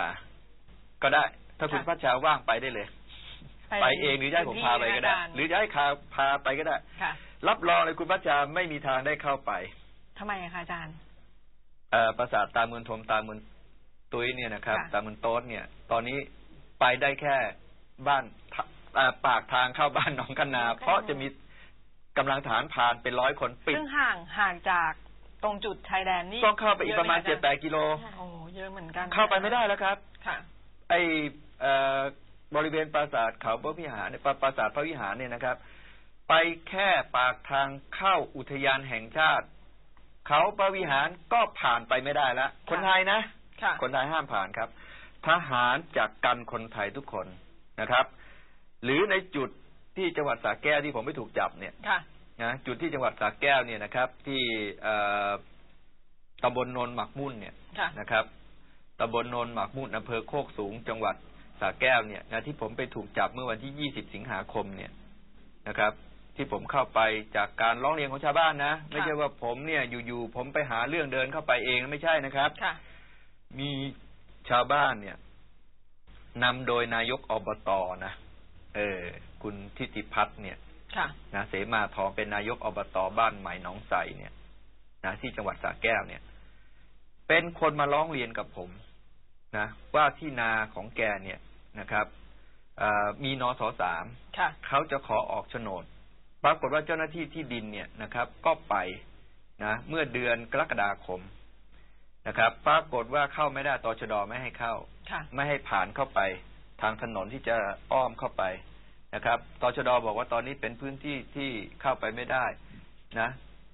อ่า ก็ได้ ถ้าคุณค่ะพัชชาว่างไปได้เลย ไปเองหรือจะให้ผมพาไปก็ได้ หรือจะให้คาพาไปก็ได้ค่ะรับรองเลยคุณพัชชาไม่มีทางได้เข้าไปทำไมอะคะอาจารย์เอ่อปราสาทตาเมืองทมตาเมืองตุ้ยเนี่ยนะครับค่ะตาเมืองโต๊ดเนี่ย ตอนนี้ไปได้แค่บ้านทะอ่าปากทางเข้าบ้านหนองกันนา เพราะจะมีกำลังฐานผ่านเป็นร้อยคนปิดซึ่งห่างห่างจากตรงจุดชายแดนนี่ต้องเข้าไปอีกประมาณยเจ็ดไหแปดกิโลโอ้ เยอะเหมือนกันเข้าไปไม่ได้แล้วครับ ค่ะ ไอเอ่อบริเวณปราสาทเขาพระวิหารเนี่ยปราปราสาทพระวิหารเนี่ยนะครับ ไปแค่ปากทางเข้าอุทยานแห่งชาติ เขาพระวิหารก็ผ่านไปไม่ได้แล้วคนไทยนะค่ะคนไทยห้ามผ่านครับ ทหารจากกันคนไทยทุกคนนะครับ หรือในจุดที่จังหวัดสระแก้วที่ผมไม่ถูกจับเนี่ยค่ะนะจุดที่จังหวัดสระแก้วเนี่ยนะครับ ที่เอ่อตำบลโนนหมักมุ่นเนี่ยค่ะนะครับ ตำบลโนนหมักมุ่นอำเภอโคกสูง จังหวัดสระแก้วเนี่ยนะที่ผมไปถูกจับเมื่อวันที่ 20 สิงหาคมเนี่ยนะครับ ที่ผมเข้าไปจากการร้องเรียนของชาวบ้านนะ ไม่ใช่ว่าผมเนี่ยอยู่ๆผมไปหาเรื่องเดินเข้าไปเองไม่ใช่นะครับค่ะมีชาวบ้านเนี่ยนำโดยนายกอบตนะเออ คุณทิติพัฒน์เนี่ยค่ะนะเสมาทองเป็นนายกอบตบ้านใหม่หนองใสเนี่ยนะที่จังหวัดสระแก้วเนี่ย เป็นคนมาร้องเรียนกับผม นะว่าที่นาของแกเนี่ยนะครับเอ่อมีนสสามค่ะเขาจะขอออกโฉนด ปรากฏว่าเจ้าหน้าที่ที่ดินเนี่ยนะครับ ก็ไปนะเมื่อเดือนกรกฎาคมนะครับ ปรากฏว่าเข้าไม่ได้ตชดไม่ให้เข้าค่ะไม่ให้ผ่านเข้าไป ทางถนนที่จะอ้อมเข้าไปนะครับตชดบอกว่าตอนนี้เป็นพื้นที่ที่เข้าไปไม่ได้นะ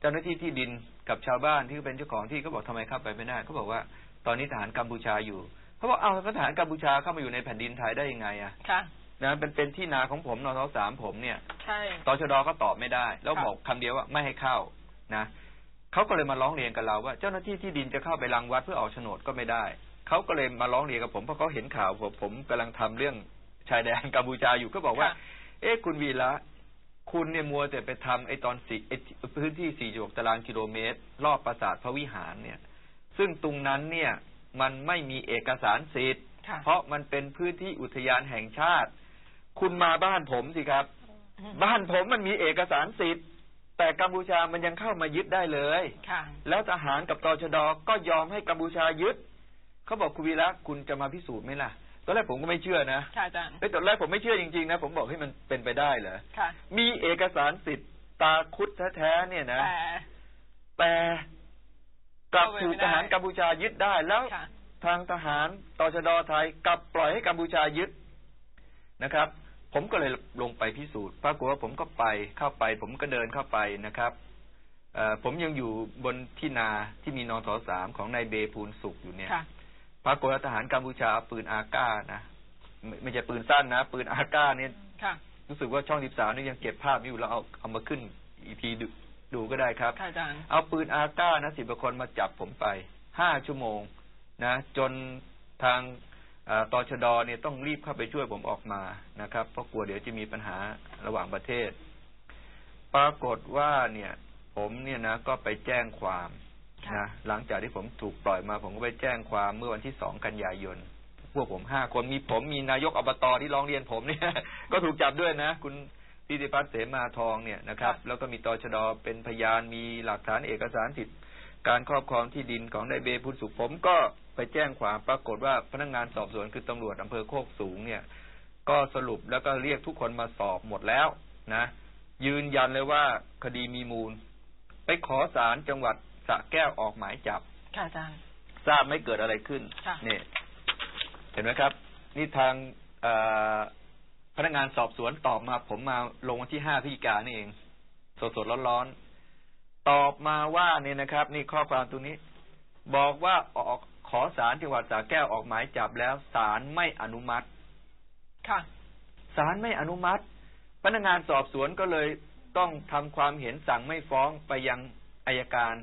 เจ้าหน้าที่ที่ดินกับชาวบ้านที่เป็นเจ้าของที่ก็บอกทำไมเข้าไปไม่ได้เขาบอกว่า ตอนนี้ทหารกัมพูชาอยู่ เขาบอกเอาก็ทหารกัมพูชาเข้ามาอยู่ในแผ่นดินไทยได้ยังไงอะค่ะนะเป็นเป็นที่นาของผมนทสามผมเนี่ยใช่ตชดก็ตอบไม่ได้ แล้วครับบอกคำเดียวว่าไม่ให้เข้านะเขาก็เลยมาร้องเรียนกับเราว่า เจ้าหน้าที่ที่ดินจะเข้าไปรังวัดเพื่อออกโฉนดก็ไม่ได้เขาก็เลยมาร้องเรียนกับผมเพราะเขาเห็นข่าวผมผมกำลังทำเรื่องชายแดนกัมพูชาอยู่ก็บอกว่าค่ะเอ๊ะคุณวีระคุณเนี่ยมัวแต่ไปทำไอ้ตอนสี่ไอ้พื้นที่สี่จุดตารางกิโลเมตร รอบปราสาทพระวิหารเนี่ย ซึ่งตรงนั้นเนี่ย มันไม่มีเอกสารสิทธิ์ค่ะเพราะมันเป็นพื้นที่อุทยานแห่งชาติ คุณมาบ้านผมสิครับ บ้านผมมันมีเอกสารสิทธิ์ แต่กัมพูชามันยังเข้ามายึดได้เลยค่ะแล้วทหารกับตชดก็ยอมให้กัมพูชายึดเขาบอกคุณวีระคุณจะมาพิสูจน์ไหมล่ะตอนแรกผมก็ไม่เชื่อนะค่ะอาจารย์เอ้ยตอนแรกผมไม่เชื่อจริงๆนะผมบอกให้ยมันเป็นไปได้เหรอค่ะมีเอกสารสิทธิ์ตาคุดแท้ๆเนี่ยนะแต่แต่ กลับเข้าไปถูกไม่ได้ทหารกัมพูชายึดได้แล้วค่ะทางทหารตชดไทยกลับปล่อยให้กัมพูชายึดนะครับ ผมก็เลยลงไปพิสูจน์ปรากฏว่าผมก็ไปเข้าไป ผมก็เดินเข้าไปนะครับเอ่อผมยังอยู่บนที่นาที่มีนทสามของนายเบภูลสุขอยู่เนี่ยค่ะปรากฏว่าทหารกัมพูชาเอาปืนอาก้านะไม่ไม่ใช่ปืนสั้นนะ ปืนอาก้าเนี่ยค่ะรู้สึกว่าช่องสิบสามนี่ยังเก็บภาพอยู่แล้วเอาเอามาขึ้นอีพีดู ดูก็ได้ครับค่ะอาจารย์เอาปืนอาก้านะสิบกว่าคนมาจับผมไปห้าชั่วโมงนะ จนทางเออตชดเนี่ยต้องรีบเข้าไปช่วยผมออกมานะครับ เพราะกลัวเดี๋ยวจะมีปัญหาระหว่างประเทศ ปรากฏว่าเนี่ย ผมเนี่ยนะ ก็ไปแจ้งความค่ะนะหลังจากที่ผมถูกปล่อยมา ผมก็ไปแจ้งความเมื่อวันที่สองกันยายนพวกผมห้าคนมีผมมีนายกอบตที่ร้องเรียนผมเนี่ย ก็ถูกจับด้วยนะ คุณ พิติพัฒน์เสมาทองเนี่ยนะครับค่ะแล้วก็มีตชดเป็นพยานมีหลักฐานเอกสารสิทธิการครอบครองที่ดินของนายเบพุทธสุขผมก็ไปแจ้งความปรากฏว่าพนักงานสอบสวนคือตำรวจอำเภอโคกสูงเนี่ย ก็สรุปแล้วก็เรียกทุกคนมาสอบหมดแล้วนะ ยืนยันเลยว่าคดีมีมูล ไปขอศาลจังหวัดสระแก้วออกหมายจับ ค่ะอาจารย์ทราบไม่เกิดอะไรขึ้นค่ะนี่ เห็นไหมครับ นี่ทางเอ่อ พนักงานสอบสวนตอบมา ผมมาลงวันที่ห้าพฤศจิกายนนี่เอง สดสดร้อนร้อนๆ ตอบมาว่าเนี่ยนะครับ นี่ข้อความตรงนี้ บอกว่าออกขอศาลจังหวัดสระแก้วออกหมายจับแล้วศาลไม่อนุมัติ ค่ะศาลไม่อนุมัติ พนักงานสอบสวนก็เลยต้องทำความเห็นสั่งไม่ฟ้องไปยังอายการ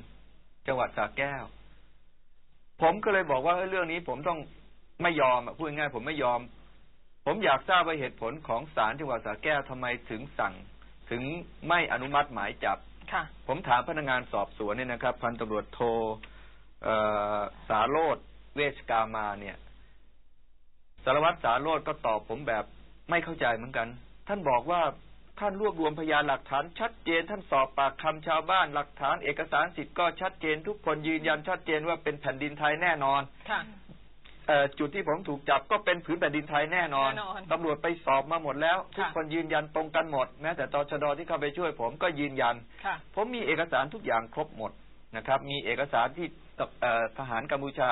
จังหวัดสระแก้ว ผมก็เลยบอกว่าเอ้ยเรื่องนี้ผมต้องไม่ยอมอะพูดง่ายๆผมไม่ยอม ผมอยากทราบว่าเหตุผลของศาลจังหวัดสระแก้วทำไมถึงสั่งถึงไม่อนุมัติหมายจับค่ะผมถามพนักงานสอบสวนเนี่ยนะครับ พันตำรวจโทเอ่อสาโรธเวชกามาเนี่ยสารวัตรสาโรธก็ตอบผมแบบไม่เข้าใจเหมือนกัน ท่านบอกว่าท่านรวบรวมพยานหลักฐานชัดเจน ท่านสอบปากคำชาวบ้านหลักฐาน เอกสารสิทธิ์ก็ชัดเจน ทุกคนยืนยันชัดเจนว่าเป็นแผ่นดินไทยแน่นอนค่ะเอ่อ จุดที่ผมถูกจับก็เป็นผืนแผ่นดินไทยแน่นอนแน่นอนตำรวจไปสอบมาหมดแล้วทุกค่ะคนยืนยันตรงกันหมดแม้แต่ตชดที่เข้าไปช่วยผมก็ยืนยันค่ะผมมีเอกสารทุกอย่างครบหมดนะครับ มีเอกสารที่เอ่อทหารกัมพูชา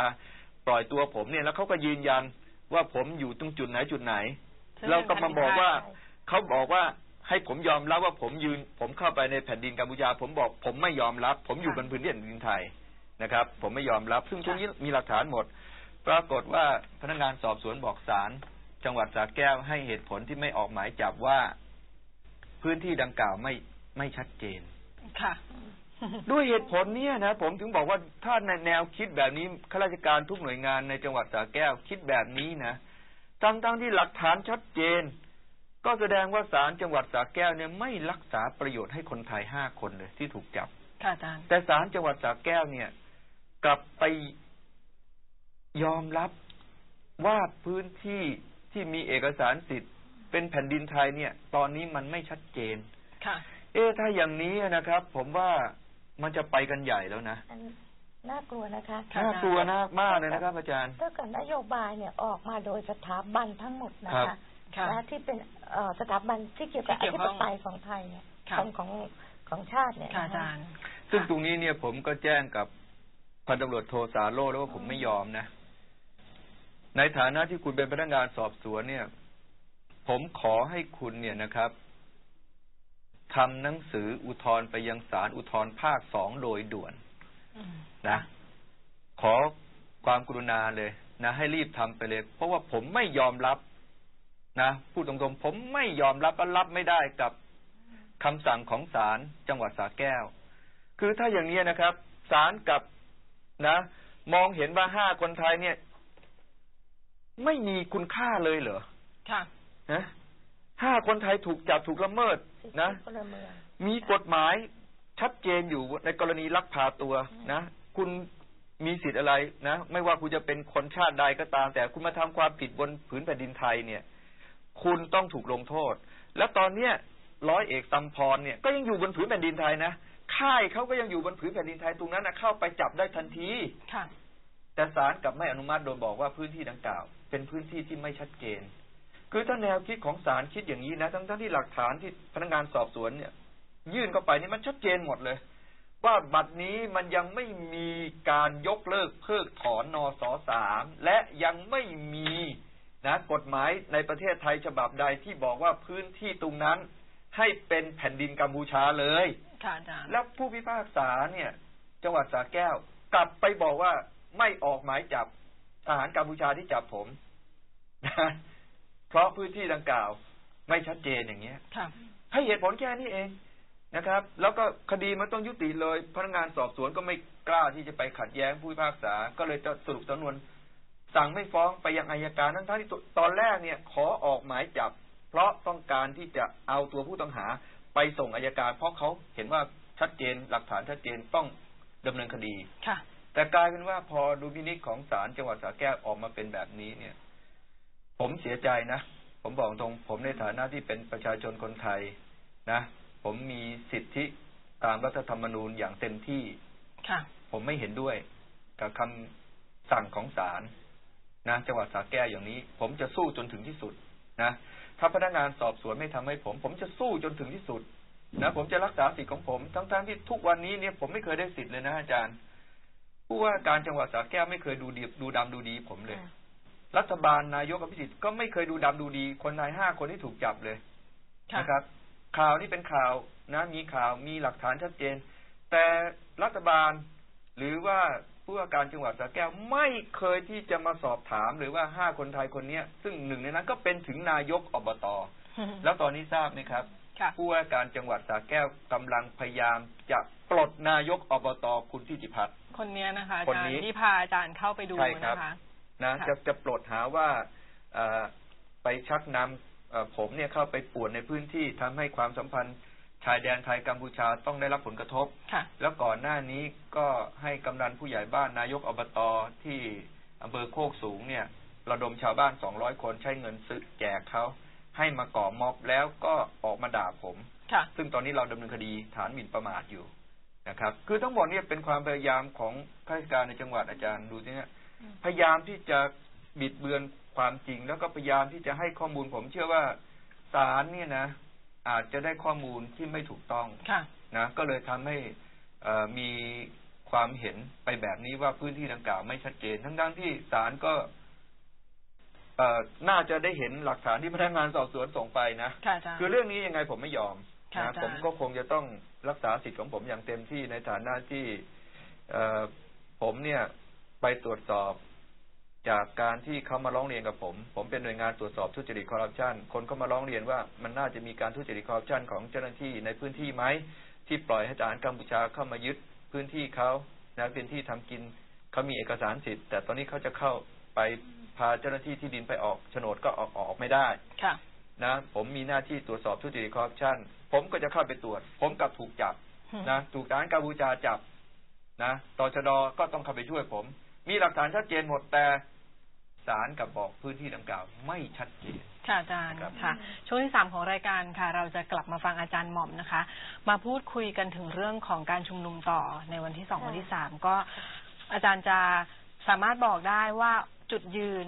ปล่อยตัวผมเนี่ยแล้วเขาก็ยืนยันว่าผมอยู่ตรงจุดไหนจุดไหนซึ่งเราก็มาบอกว่าใช่เขาบอกว่าให้ผมยอมรับว่าผมยืน ผมเข้าไปในแผ่นดินกัมพูชา ผมบอกผมไม่ยอมรับ ผมอยู่บนพื้นที่แผ่นดินไทยนะครับ ผมไม่ยอมรับ ซึ่งตรงนี้มีหลักฐานหมด ปรากฏว่าพนักงานสอบสวนบอกศาลจังหวัดสระแก้วให้เหตุผลที่ไม่ออกหมายจับว่า พื้นที่ดังกล่าวไม่ไม่ชัดเจน ค่ะ ด้วยเหตุผลเนี้ยนะผมถึงบอกว่าถ้าในแนวคิดแบบนี้ข้าราชการทุกหน่วยงานในจังหวัดสระแก้วคิดแบบนี้นะทั้งทั้งที่หลักฐานชัดเจน ก็แสดงว่าศาลจังหวัดสระแก้วเนี่ยไม่รักษาประโยชน์ให้คนไทยห้าคนเลยที่ถูกจับ ค่ะอาจารย์แต่ศาลจังหวัดสระแก้วเนี่ย กลับไป ยอมรับว่าพื้นที่ที่มีเอกสารสิทธิ์ เป็นแผ่นดินไทยเนี่ย ตอนนี้มันไม่ชัดเจน ค่ะ เอ๊ะถ้าอย่างนี้นะครับ ผมว่ามันจะไปกันใหญ่แล้วนะอันน่ากลัวนะคะค่ะน่ากลัวน่ามากเลยนะครับอาจารย์ถ้าเกิดนโยบายเนี่ยออกมาโดยสถาบันทั้งหมดนะครัคะบค่ะและที่เป็นเอ่อสถาบันที่เกี่ยวกับที่อเกี่ยวธิข้ปองไตยของไทยเนี่ยค่ะของของของชาติเนี่ยค่ะนะอาคะจารย์ ซึ่งค่ะตรงนี้เนี่ยผมก็แจ้งกับพันตำรวจโทสาโรจน์แล้วว่าผมไม่ยอมนะ ในฐานะที่คุณเป็นพนักงานสอบสวนเนี่ย ผมขอให้คุณเนี่ยนะครับทำหนังสืออุทธรณ์ไปยังศาลอุทธรณ์ภาคสองโดยด่วนนะ ขอความกรุณาเลยนะ ให้รีบทำไปเลย เพราะว่าผมไม่ยอมรับนะพูดตรงๆผมไม่ยอมรับและรับไม่ได้กับคำสั่งของศาลจังหวัดสระแก้ว คือถ้าอย่างนี้นะครับศาลกับนะ มองเห็นว่าห้าคนไทยเนี่ย ไม่มีคุณค่าเลยเหรอค่ะนะห้าคนไทยถูกจับถูกละเมิดสิทธินะพลเมืองมีกฎหมายชัดเจนอยู่ในกรณีลักพาตัวนะคุณมีสิทธิ์อะไรนะ ไม่ว่าคุณจะเป็นคนชาติใดก็ตาม แต่คุณมาทำความผิดบนผืนแผ่นดินไทยเนี่ย คุณต้องถูกลงโทษ แล้วตอนเนี้ยร้อยเอกซัมพรเนี่ยก็ยังอยู่บนผืนแผ่นดินไทยนะค่ายเขาก็ยังอยู่บนผืนแผ่นดินไทยตรงนั้นนะเข้าไปจับได้ทันทีค่ะ แต่ศาลกลับไม่อนุมัติโดยบอกว่าพื้นที่ดังกล่าว เป็นพื้นที่ที่ไม่ชัดเจน คือถ้าแนวคิดของศาลคิดอย่างนี้นะทั้งทั้งที่หลักฐานที่พนักงานสอบสวนเนี่ย ยื่นเข้าไปนี่มันชัดเจนหมดเลย ว่าบัตรนี้มันยังไม่มีการยกเลิกเพิกถอนนสสามและยังไม่มีนะกฎหมายในประเทศไทยฉบับใดที่บอกว่าพื้นที่ตรงนั้น ให้เป็นแผ่นดินกัมพูชาเลยค่ะอาจารย์แล้วผู้พิพากษาเนี่ย จังหวัดสระแก้ว กลับไปบอกว่า ไม่ออกหมายจับทหารกัมพูชาที่จับผมนะเพราะพื้นที่ดังกล่าว ไม่ชัดเจนอย่างเงี้ยค่ะให้เหตุผลแค่นี้เองนะครับ แล้วก็คดีมันต้องยุติเลย พนักงานสอบสวนก็ไม่กล้าที่จะไปขัดแย้งผู้พิพากษา ก็เลยจะสรุปสำนวนสั่งไม่ฟ้องไปยังอายการทั้งๆที่ตอนแรกเนี่ย ขอออกหมายจับ เพราะต้องการที่จะเอาตัวผู้ต้องหาไปส่งอายการ เพราะเขาเห็นว่าชัดเจนหลักฐานชัดเจนต้องดำเนินคดีค่ะ แต่กลายเป็นว่าพอดูพินิจของศาลจังหวัดสระแก้วออกมาเป็นแบบนี้เนี่ย ผมเสียใจนะ ผมบอกตรง ผมในฐานะที่เป็นประชาชนคนไทยนะ ผมมีสิทธิตามรัฐธรรมนูญอย่างเต็มที่ค่ะ ผมไม่เห็นด้วยกับคำสั่งของศาลนะจังหวัดสระแก้วอย่างนี้ ผมจะสู้จนถึงที่สุดนะถ้าพนักงานสอบสวนไม่ทำให้ผม ผมจะสู้จนถึงที่สุดนะผมจะรักษาสิทธิ์ของผม ทั้งๆที่ทุกวันนี้เนี่ยผมไม่เคยได้สิทธิ์เลยนะอาจารย์ ผู้ว่าการจังหวัดสระแก้วไม่เคยดูดีดูดำดูดีผมเลย รัฐบาลนายกอภิสิทธิ์ก็ไม่เคยดูดำดูดี คนนายห้าคนที่ถูกจับเลยค่ะนะครับ ข่าวนี่เป็นข่าวนะมีข่าวมีหลักฐานชัดเจน แต่รัฐบาลหรือว่าผู้ว่าการจังหวัดสระแก้วไม่เคยที่จะมาสอบถามหรือว่าห้าคนไทยคนเนี้ย ซึ่งหนึ่งในนั้นก็เป็นถึงนายกอบตแล้วตอนนี้ทราบไหมครับค่ะผู้ว่าการจังหวัดสระแก้วกำลังพยายามจะ ปลดนายกอบตคุณทิติพัฒน์ คนเนี้ยนะคะอาคนจารนี้ ย์ที่พาอาจารย์เข้าไปดูใช่ครับ นะคะ นะค่ะ จะจะปลดหาว่าเอ่อไปชักนำเอ่อผมเนี่ยเข้าไปป่วนในพื้นที่ทำให้ความสัมพันธ์ชายแดนไทยกัมพูชาต้องได้รับผลกระทบ ค่ะ แล้วก่อนหน้านี้ก็ให้กำนันผู้ใหญ่บ้านนายกอบตที่อำเภอโคกสูงเนี่ย ระดมชาวบ้านสองร้อยคนใช้เงินซื้อแจกเขาให้มาก่อม็อบแล้วก็ออกมาด่าผม ค่ะ ซึ่งตอนนี้เราดำเนินคดีฐานหมิ่นประมาทอยู่ นะครับ คือทั้งหมดเนี่ยเป็นความพยายามของข้าราชการในจังหวัดอาจารย์ดูสิเนี่ยพยายามที่จะบิดเบือนความจริง แล้วก็พยายามที่จะให้ข้อมูลผมเชื่อว่าศาลเนี่ยนะ อาจจะได้ข้อมูลที่ไม่ถูกต้องค่ะนะก็เลยทำให้เอ่อมีความเห็นไปแบบนี้ว่าพื้นที่ดังกล่าวไม่ชัดเจน ทั้งๆที่ศาลก็เอ่อน่าจะได้เห็นหลักฐานที่พนักงานสอบสวนส่งไปนะค่ะอาจารย์คือเรื่องนี้ยังไงผมไม่ยอมค่ะ นะอาจารย์ผมก็คงจะต้องรักษาสิทธิ์ของผมอย่างเต็มที่ในฐานะที่เอ่อผมเนี่ยไปตรวจสอบจากการที่เขามาร้องเรียนกับผม ผมเป็นหน่วยงานตรวจสอบทุจริตคอร์รัปชันคนก็มาร้องเรียนว่ามันน่าจะมีการทุจริตคอร์รัปชันของเจ้าหน้าที่ในพื้นที่ไหมที่ปล่อยให้ทหารกัมพูชาเข้ามายึดพื้นที่เขานะเป็นที่ทำกินเขามีเอกสารสิทธิ์ แต่ตอนนี้เขาจะเข้าไปพาเจ้าหน้าที่ที่ดินไปออกโฉนดก็ออกออกไม่ได้ค่ะ นะ ผมมีหน้าที่ตรวจสอบทุจริตคอร์รัปชันผมก็จะเข้าไปตรวจ ผมกลับถูกจับนะถูกทหารกัมพูชาจับนะตชดก็ต้องเข้าไปช่วยผม มีหลักฐานชัดเจนหมดแต่ศาลกับบอกพื้นที่ดังกล่าวไม่ชัดเจนค่ะอาจารย์ครับค่ะ ช่วงที่สามของรายการค่ะ เราจะกลับมาฟังอาจารย์หม่อมนะคะ มาพูดคุยกันถึงเรื่องของการชุมนุมต่อในวันที่สองค่ะวันที่สามก็อาจารย์จะสามารถบอกได้ว่าจุดยืน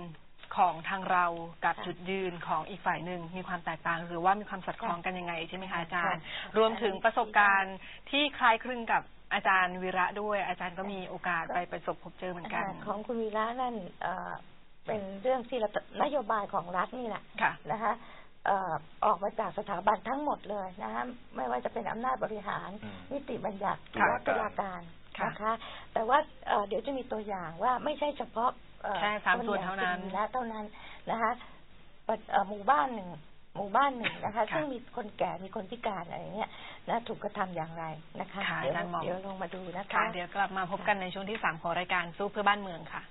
ของทางเรากับจุดยืนของอีกฝ่ายหนึ่งมีความแตกต่าง หรือว่ามีความสอดคล้องกันยังไงใช่ไหมคะอาจารย์ รวมถึงประสบการณ์ที่คล้ายคลึงกับอาจารย์วีระด้วย อาจารย์ก็มีโอกาสไปประสบพบเจอเหมือนกันอ่าของคุณวีระนั่นเอ่อเป็นเรื่องที่เรานโยบายของรัฐนี่แหละค่ะนะคะเอ่อออกมาจากสถาบันทั้งหมดเลยนะคะไม่ว่าจะเป็นอำนาจบริหารอืมนิติบัญญัติค่ะและตุลาการค่ะนะคะแต่ว่าเอ่อเดี๋ยวจะมีตัวอย่างว่าไม่ใช่เฉพาะ เอ่อแค่สามส่วนเท่านั้นคอย่งคุณวีระเท่านั้นนะคะปะเอ่อหมู่บ้านหนึ่งหมู่บ้านหนึ่งนะคะค่ะซึ่งมีคนแก่มีคนพิการอะไรเงี้ยนะถูกกระทำอย่างไรนะคะค่ะเดี๋ยวอาจารย์หม่อมเดี๋ยวลงมาดูนะคะค่ะเดี๋ยวกลับมาพบกันในช่วงที่สามของรายการสู้เพื่อบ้านเมืองค่ะ